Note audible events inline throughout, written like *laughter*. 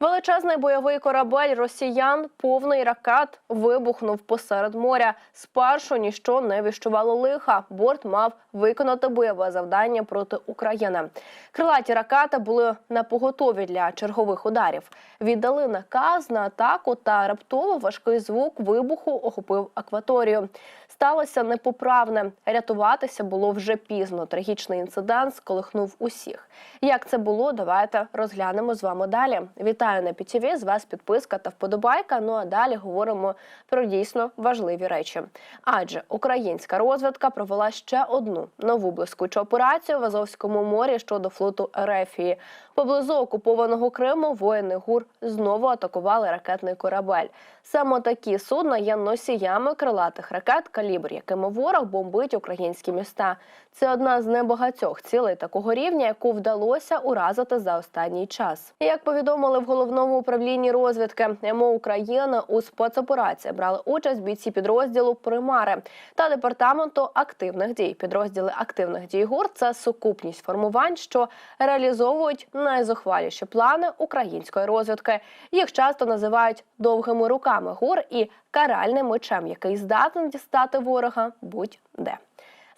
Величезний бойовий корабель росіян, повний ракет, вибухнув посеред моря. Спершу ніщо не віщувало лиха. Борт мав виконати бойове завдання проти України. Крилаті ракети були на поготові для чергових ударів. Віддали наказ на атаку, та раптово важкий звук вибуху охопив акваторію. Сталося непоправне. Рятуватися було вже пізно. Трагічний інцидент сколихнув усіх. Як це було, давайте розглянемо з вами далі. Вітаю на ПІТІВІ, з вас підписка та вподобайка. Ну а далі говоримо про дійсно важливі речі. Адже українська розвідка провела ще одну нову блискучу операцію в Азовському морі щодо флоту Ерефії. Поблизу окупованого Криму воїни ГУР знову атакували ракетний корабель. Саме такі судна є носіями крилатих ракет, калібр, якими ворог бомбить українські міста. Це одна з небагатьох цілей такого рівня, яку вдалося уразити за останній час. Як повідомили в головному управлінні розвідки МО України у спецоперації брали участь бійці підрозділу Примари та департаменту активних дій. Підрозділи активних дій ГУР це сукупність формувань, що реалізовують найзухваліші плани української розвідки. Їх часто називають довгими руками ГУР і каральним мечем, який здатен дістати ворога будь-де.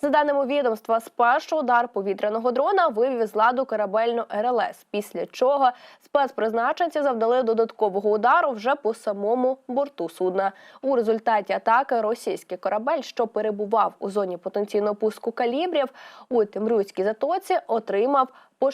За даними відомства, спершу удар повітряного дрона вивів з ладу корабельну РЛС, після чого спецпризначенці завдали додаткового удару вже по самому борту судна. У результаті атаки російський корабель, що перебував у зоні потенційного пуску калібрів у Темрюцькій затоці, отримав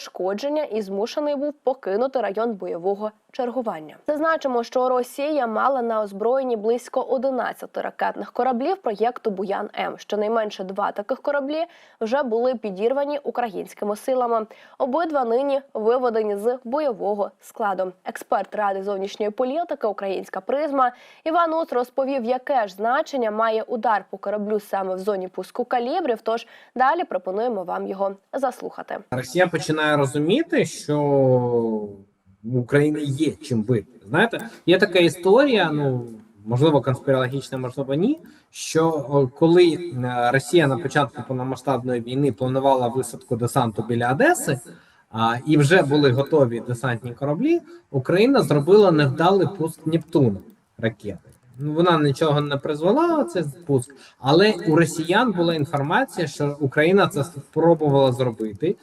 пошкодження і змушений був покинути район бойового чергування. Зазначимо, що Росія мала на озброєнні близько 11 ракетних кораблів проєкту Буян М. Щонайменше два таких кораблі вже були підірвані українськими силами. Обидва нині виведені з бойового складу. Експерт ради зовнішньої політики Українська призма Іван Ус розповів, яке ж значення має удар по кораблю саме в зоні пуску калібрів. Тож далі пропонуємо вам його заслухати. Росія починає розуміти, що в Україні є чим бити. Знаєте, є така історія, ну можливо, конспірологічна, можливо, ні. Що коли е, Росія на початку повномасштабної війни планувала висадку десанту біля Одеси, а, і вже були готові десантні кораблі, Україна зробила невдалий пуск Нептуна ракети. Ну, вона нічого не призвела, це пуск, але у росіян була інформація, що Україна це спробувала зробити.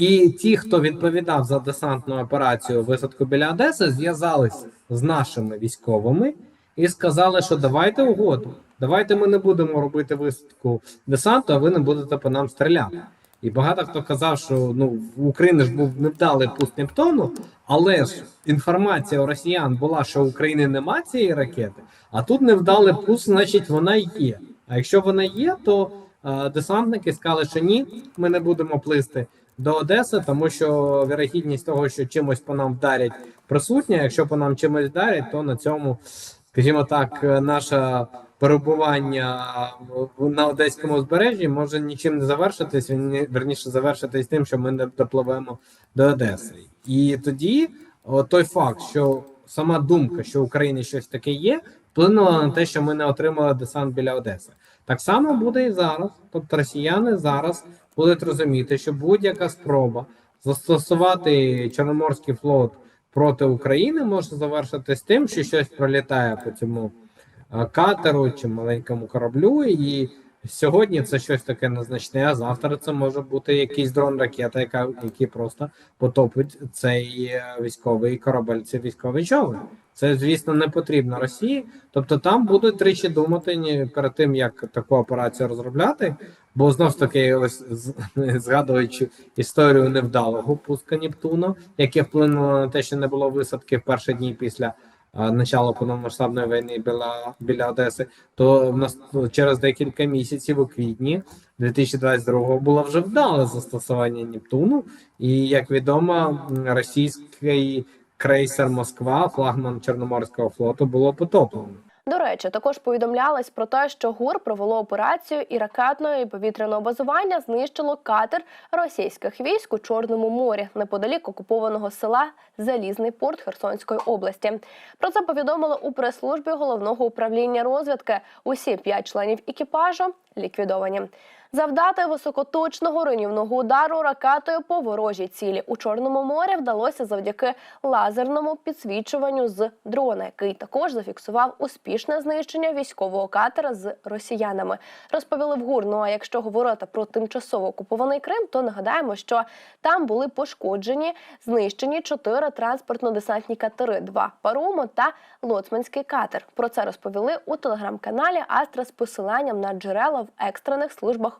І ті, хто відповідав за десантну операцію висадку біля Одеси, зв'язались з нашими військовими і сказали, що давайте угоду, давайте ми не будемо робити висадку десанту, а ви не будете по нам стріляти. І багато хто казав, що ну в Україні ж був невдалий пуск Нептуну, але ж інформація у росіян була, що у України нема цієї ракети, а тут невдалий пуск, значить вона є. А якщо вона є, то е, десантники сказали, що ні, ми не будемо плисти до Одеси, тому що вірогідність того, що чимось по нам вдарять, присутня. Якщо по нам чимось вдарять, то на цьому, скажімо так, е, наше перебування на одеському узбережжі може нічим не завершитись. Він верніше завершитись тим, що ми не допливемо до Одеси. І тоді о, той факт, що сама думка, що в Україні щось таке є, вплинула на те, що ми не отримали десант біля Одеси. Так само буде і зараз. Тобто росіяни зараз будуть розуміти, що будь-яка спроба застосувати Чорноморський флот проти України може завершитись тим, що щось пролітає по цьому е, катеру чи маленькому кораблю, і сьогодні це щось таке незначне, а завтра це може бути якийсь дрон ракета, яка який просто потопить цей е, військовий корабель, цей військовий човен. Це, звісно, не потрібно Росії. Тобто там будуть тричі думати перед тим, як таку операцію розробляти. Бо знов ж таки, ось *laughs* згадуючи історію невдалого пуска Нептуну, яке вплинуло на те, що не було висадки в перші дні після начала повномасштабної війни біля, біля Одеси, то в нас через декілька місяців у квітні 2022 було вже вдале застосування Нептуну, і як відомо, російський крейсер Москва, флагман Чорноморського флоту, було потоплено. До речі, також повідомлялось про те, що ГУР провело операцію і ракетної повітряного базування знищило катер російських військ у Чорному морі неподалік окупованого села Залізний порт Херсонської області. Про це повідомили у прес-службі головного управління розвідки. Усі п'ять членів екіпажу ліквідовані. Завдати високоточного руйнівного удару ракетою по ворожій цілі у Чорному морі вдалося завдяки лазерному підсвічуванню з дрона, який також зафіксував успішне знищення військового катера з росіянами. Розповіли в ГУР. Ну а якщо говорити про тимчасово окупований Крим, то нагадаємо, що там були пошкоджені, знищені чотири транспортно-десантні катери, два парому та лоцманський катер. Про це розповіли у телеграм-каналі Астра з посиланням на джерела в екстрених службах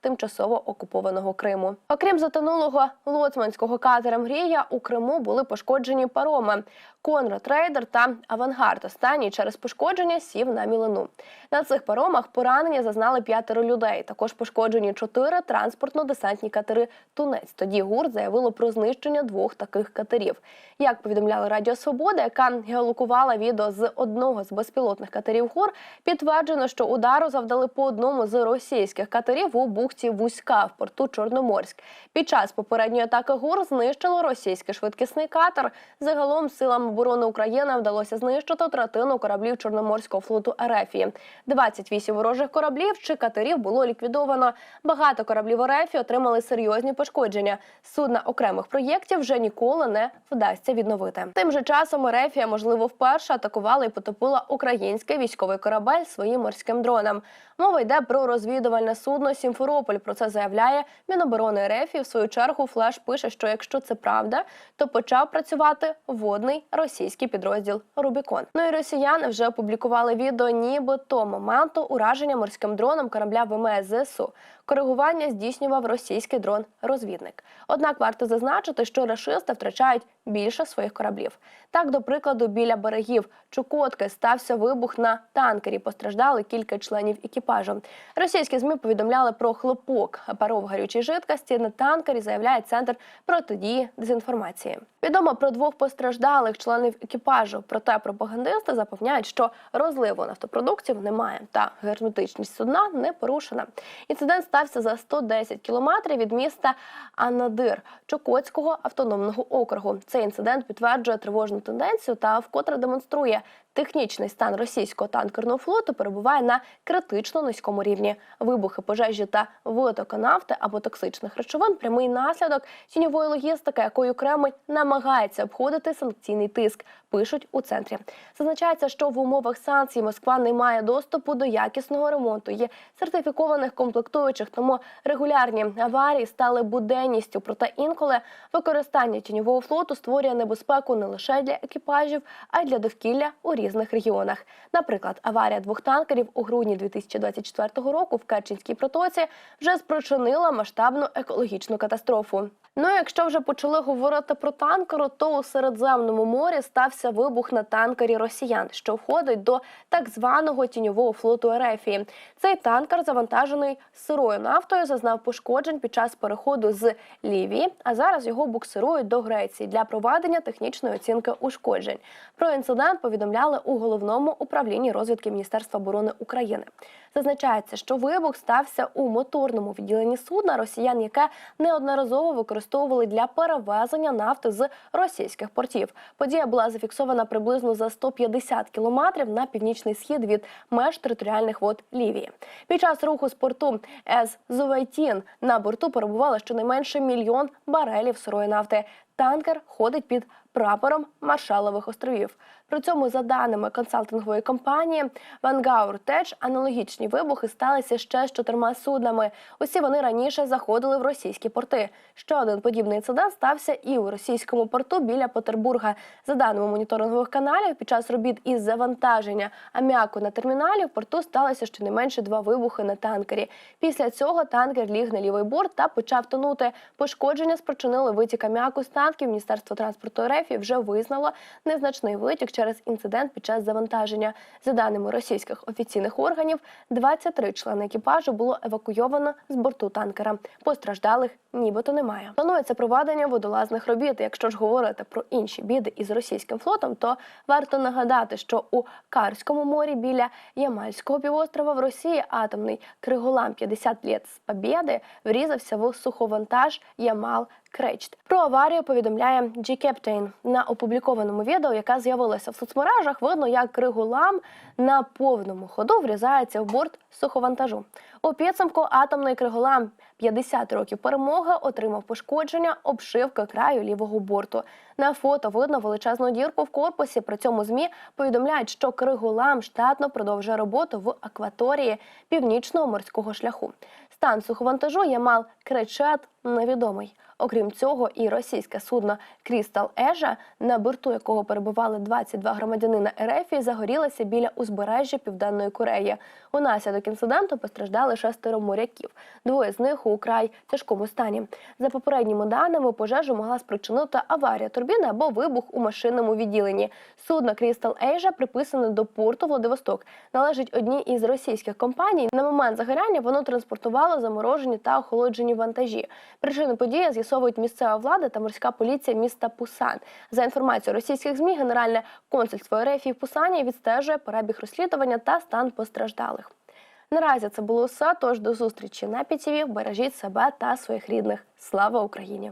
тимчасово окупованого Криму. Окрім затонулого лоцманського катера Мрія у Криму були пошкоджені пароми Конрад Рейдер та Авангард. Останній через пошкодження сів на мілину. На цих паромах поранення зазнали п'ятеро людей. Також пошкоджені чотири транспортно-десантні катери Тунець. Тоді ГУР заявило про знищення двох таких катерів. Як повідомляла Радіо Свобода, яка геолокувала відео з одного з безпілотних катерів ГУР, підтверджено, що удару завдали по одному з російських катерів у бухті Вузька в порту Чорноморськ. Під час попередньої атаки ГУР знищило російський швидкісний катер. Загалом силам оборони України вдалося знищити третину кораблів Чорноморського флоту Ерефії. 28 ворожих кораблів чи катерів було ліквідовано. Багато кораблів Ерефії отримали серйозні пошкодження. Судна окремих проєктів вже ніколи не вдасться відновити. Тим же часом Ерефія, можливо, вперше атакувала і потопила український військовий корабель своїм морським дроном. Мова йде про розвідувальне судно Сімферополь. Про це заявляє Міноборони РФ. І в свою чергу Флеш пише, що якщо це правда, то почав працювати водний російський підрозділ Рубікон. Ну і росіяни вже опублікували відео, ніби до моменту ураження морським дроном корабля ВМС ЗСУ. Коригування здійснював російський дрон-розвідник. Однак варто зазначити, що рашисти втрачають більше своїх кораблів. Так, до прикладу, біля берегів Чукотки стався вибух на танкері. Постраждали кілька членів екіпажу. Російські змі повідомляли про хлопок паров гарючої жидкості на танкері. Заявляє центр протидії дезінформації. Відомо про двох постраждалих членів екіпажу. Проте пропагандисти запевняють, що розливу нафтопродуктів немає, та герметичність судна не порушена. Інцидент стався за 110 кілометрів від міста Анадир Чукотського автономного округу. Цей інцидент підтверджує тривожну тенденцію та вкотре демонструє. Технічний стан російського танкерного флоту перебуває на критично низькому рівні. Вибухи, пожежі та витоки нафти або токсичних речовин прямий наслідок тіньової логістики, якою Кремль намагається обходити санкційний тиск. Пишуть у центрі. Зазначається, що в умовах санкцій Москва не має доступу до якісного ремонту. Є сертифікованих комплектуючих, тому регулярні аварії стали буденністю. Проте інколи використання тіньового флоту створює небезпеку не лише для екіпажів, а й для довкілля у різних регіонах. Наприклад, аварія двох танкерів у грудні 2024 року в Керченській протоці вже спричинила масштабну екологічну катастрофу. Ну, якщо вже почали говорити про танкеру, то у Середземному морі стався вибух на танкері росіян, що входить до так званого тіньового флоту Ерефії. Цей танкер, завантажений сирою нафтою, зазнав пошкоджень під час переходу з Лівії, а зараз його буксирують до Греції для проведення технічної оцінки ушкоджень. Про інцидент повідомляли у головному управлінні розвідки Міністерства оборони України. Зазначається, що вибух стався у моторному відділенні судна росіян, яке неодноразово використовували для перевезення нафти з російських портів. Подія була зафіксована приблизно за 150 кілометрів на північний схід від меж територіальних вод Лівії. Під час руху з порту Ез Зувайтін на борту перебувало щонайменше мільйон барелів сирої нафти. Танкер ходить під прапором Маршалових островів. При цьому, за даними консалтингової компанії Vanguard Tech, аналогічні вибухи сталися ще з чотирма суднами. Усі вони раніше заходили в російські порти. Ще один подібний інцидент стався і у російському порту біля Петербурга. За даними моніторингових каналів, під час робіт із завантаження аміаку на терміналі в порту сталося щонайменше два вибухи на танкері. Після цього танкер ліг на лівий борт та почав тонути. Пошкодження спричинили витік аміаку з танків. Міністерство транспорту РФ вже визнало незначний витік через інцидент під час завантаження. За даними російських офіційних органів, 23 члени екіпажу було евакуйовано з борту танкера. Постраждалих нібито немає. Планується проведення водолазних робіт. Якщо ж говорити про інші біди із російським флотом, то варто нагадати, що у Карському морі біля Ямальського півострова в Росії атомний Криголам 50 літ з Побєди врізався в суховантаж Ямал Кречт. Про аварію повідомляє G-Captain. на опублікованому відео, яке з'явилося в соцмережах. Видно, як Криголам на повному ходу врізається в борт суховантажу. У підсумку атомний Криголам 50 років перемоги отримав пошкодження обшивки краю лівого борту. На фото видно величезну дірку в корпусі. При цьому змі повідомляють, що Криголам штатно продовжує роботу в акваторії північного морського шляху. Стан суховантажу Ямал Кречет невідомий. Окрім цього, і російське судно Крістал Ежа, на борту якого перебували 22 громадянина РФ, загорілося біля узбережжя Південної Кореї. Унаслідок інциденту постраждали шестеро моряків. Двоє з них у край тяжкому стані. За попередніми даними, пожежу могла спричинити аварія турбіни або вибух у машинному відділенні. Судно Крістал Ейжа приписане до порту Владивосток. Належить одній із російських компаній. На момент загоряння воно транспортувало заморожені та охолоджені вантажі. Причини події з'ясовують місцева влада та морська поліція міста Пусан. За інформацією російських змі, генеральне консульство РФ в Пусані відстежує перебіг розслідування та стан постраждалих. Наразі це було все. Тож до зустрічі на ПІТІВІ. Бережіть себе та своїх рідних. Слава Україні!